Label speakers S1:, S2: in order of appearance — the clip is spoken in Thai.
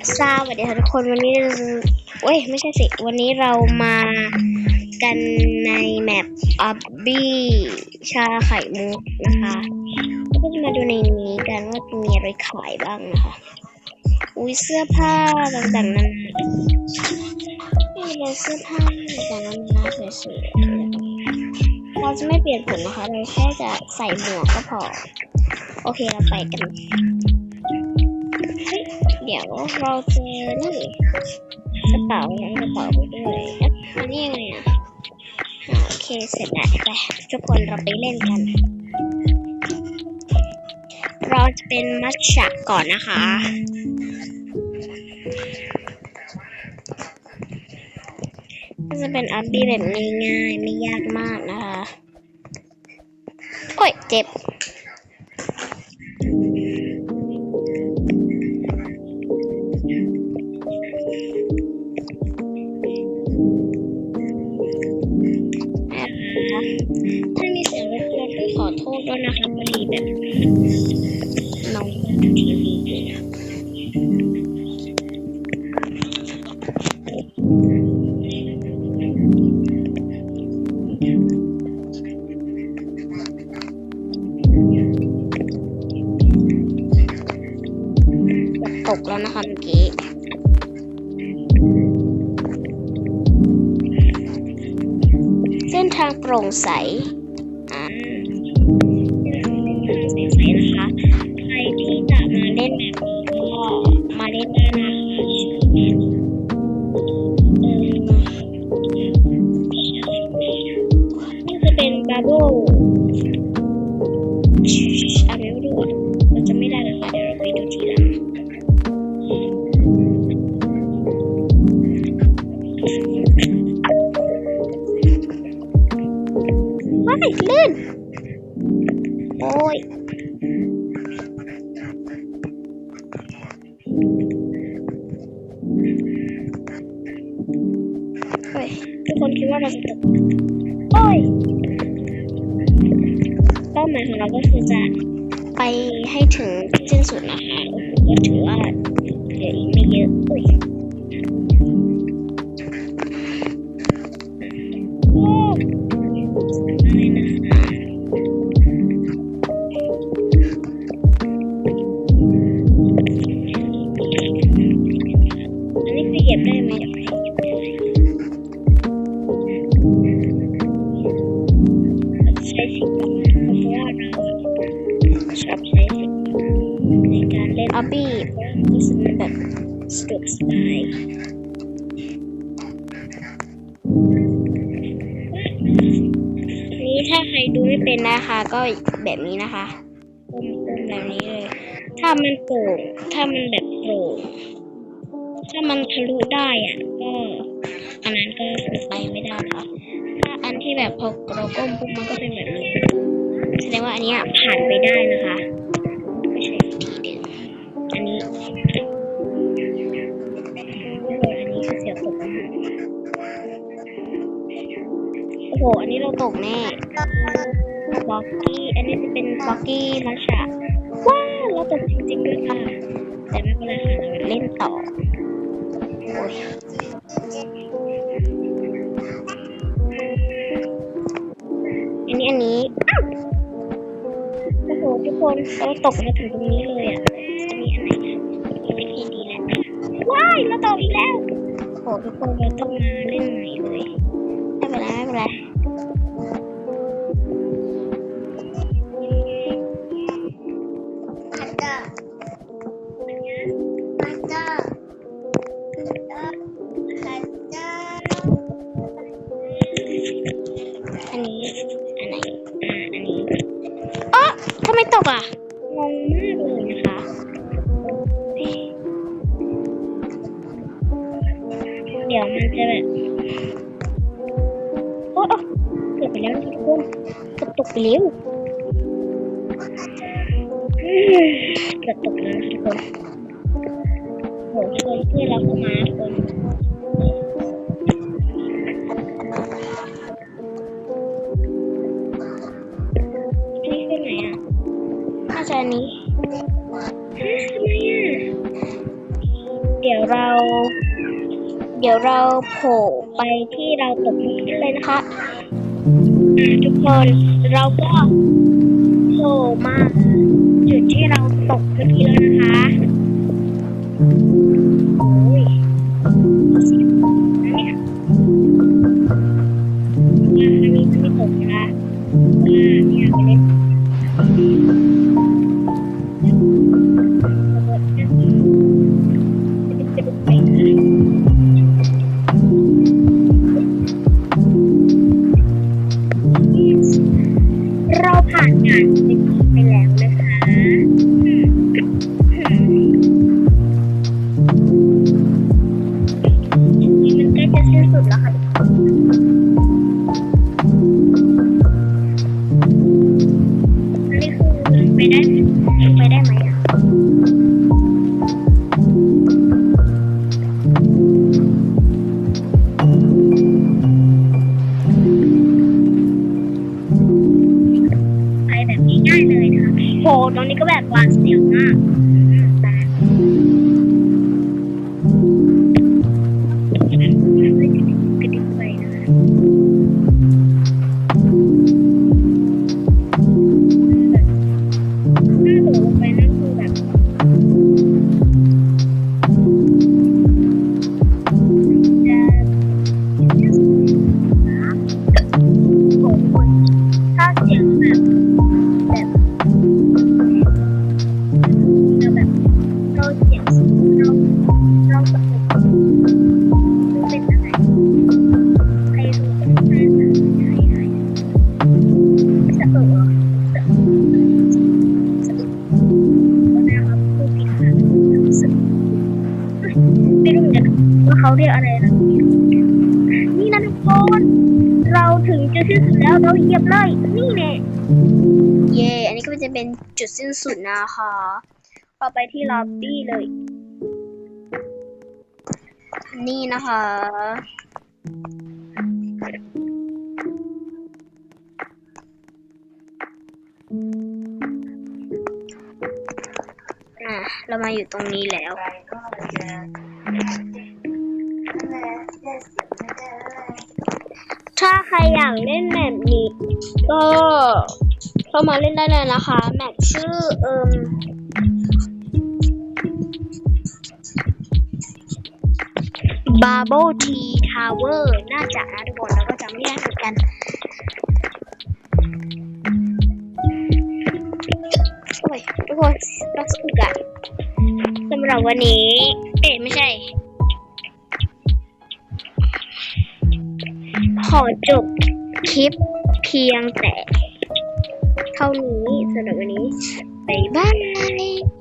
S1: สวัสดีค่ะทุกคนวันนี้เว้ยไม่ใช่สิ วันนี้เรามากันในแมปออบบี้ชาไข่มุกนะคะก็จะมาดูในนี้กันว่ามีอะไรขายบ้างนะคะ อุ้ยเสื้อผ้าต่างๆนานานี่เลยเสื้อผ้าต่างๆนานาสวยๆเราจะไม่เปลี่ยนผลนะคะ เราแค่จะใส่หมวกก็พอ โอเคเราไปกัน ดี๋ยวเราเจอนี่กระเป๋าเนี่ยกระเป๋าไปด้วยอันนี้ยังไงอะโอเคเสร็จแล้วไปทุกคนเราไปเล่นกัน เราจะเป็นมัทฉะก่อนนะคะก็จะเป็นอัพบี้แบบง่ายๆไม่ยากมากนะคะ โอ้ยเจ็บ ษด้วยนะคะพอดีแบบน้องทีวีแบบตกแล้วนะคะเมื่อกี้เส้นทางโปร่งใส โบอะไรไม่รู้อะเราจะไม่ได้นะคะเดี๋ยวเราไปดูทีหลังว้ายลื่นโอ้ยเฮ้ยทุกคนคิดว่าเราจะตกโอ้ย หมายของเราก็คือจะไปให้ถึงสิ้นสุดนะคะก็ถือว่าเหลืออีกไม่เยอะอุ้ยใช้สิทธิ์ก่อน ชอบใช้ในการเล่นออบบี้เพราะว่ารู้สึกมันแบบสะดวกสบายนี่ถ้าใครดูไม่เป็นนะคะ ก็แบบนี้นะคะกลมๆแบบนี้เลย ถ้ามันโปร่งถ้ามันแบบโปร่งถ้ามันทะลุได้อะก็อันนั้นก็ไปไม่ได้ค่ะถ้าอันที่แบบพอเราก้มปุ๊บมันก็เป็นแบบนี้ แสดงว่าอันนี้ผ่านไปได้นะคะไม่ใช่วิธีเดิมอันนี้โอ้โหอันนี้เสียตกนะคะโอ้โห อันนี้เราตกแน่บล็อกกี้ อันนี้จะเป็นบล็อกกี้มัชชะว้าวเราตกจริงๆด้วยค่ะ แต่ไม่เป็นไรค่ะเราเล่นต่อโอ้ยอันนี้อันนี้ ทุกคนเราตกมาถึงตรงนี้เลยอะมีอะไรมีวิธีดีแล้วว้ายเราตกอีกแล้วโอ้โหทุกคนเราต้องมาเล่นใหม่เลยไม่เป็นไรไม่เป็นไร ไม่ตกอะ งงมากเลยนะคะเดี๋ยวมันจะแบบโอ้โอ้เกือบไปแล้วนทุกคนเกือบตกไปแล้วเกือบตกแล้วทุกคนโหช่วนเพื่อนเราเข้ามาทุกคน อันนี้ เดี๋ยวเรา เดี๋ยวเราโผล่ไปที่เราตกนี้กันเลยนะคะอะทุกคนเราก็โผล่มาจุดที่เราตกเมื่อกี้แล้วนะคะ มนี่มันใกล้จะสิ้นสุดแล้วค่ะทุกคนอันนี้คือไปได้ไปได้ไหมอะ แว่าเขาเรียกอะไรนะ นี่นะทุกคนเราถึงจุดสิ้นสุดแล้วเราเหยียบเลย นี่แน่เย่อันนี้ก็จะเป็นจุดสิ้นสุดนะคะเราไปที่ล็อบบี้เลย นี่นะคะอะเรามาอยู่ตรงนี้แล้ว ถ้าใครอยากเล่นแมปนี้ ก็เข้ามาเล่นได้เลยนะคะ แมปชื่อเอิม Bubble Tea Tower น่าจะนะทุกคนแล้วก็จำไม่ได้เหมือนกัน โอ้ยทุกคนรักสุดอะสำหรับวันนี้ จบคลิปเพียงแต่ เท่านี้สำหรับวันนี้บ๊ายบาย